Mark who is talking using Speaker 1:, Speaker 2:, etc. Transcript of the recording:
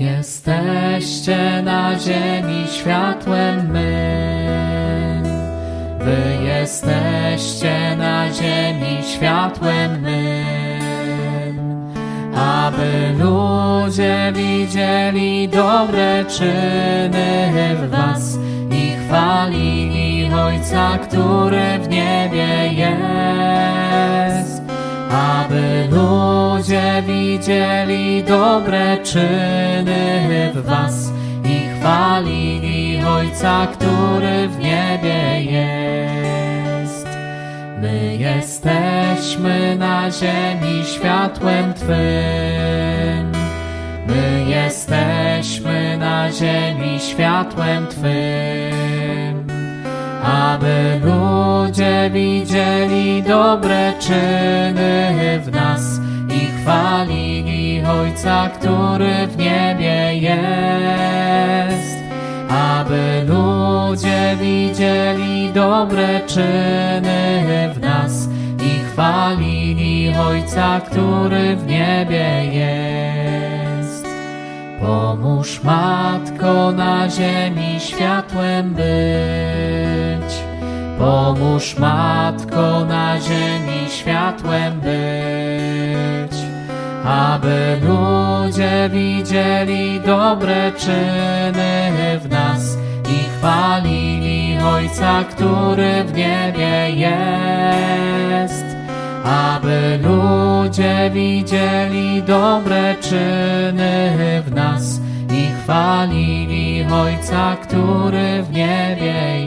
Speaker 1: jesteście na ziemi światłem mym. Wy jesteście na ziemi światłem mym. Aby ludzie widzieli dobre czyny w was i chwalili Ojca, który w niebie jest. Widzieli dobre czyny w was i chwalili Ojca, który w niebie jest. My jesteśmy na ziemi światłem Twym. My jesteśmy na ziemi światłem Twym. Aby ludzie widzieli dobre czyny w nas Ojca, który w niebie jest. Aby ludzie widzieli dobre czyny w nas i chwalili Ojca, który w niebie jest. Pomóż Matko na ziemi światłem być. Pomóż Matko na ziemi światłem być. Aby ludzie widzieli dobre czyny w nas i chwalili Ojca, który w niebie jest. Aby ludzie widzieli dobre czyny w nas i chwalili Ojca, który w niebie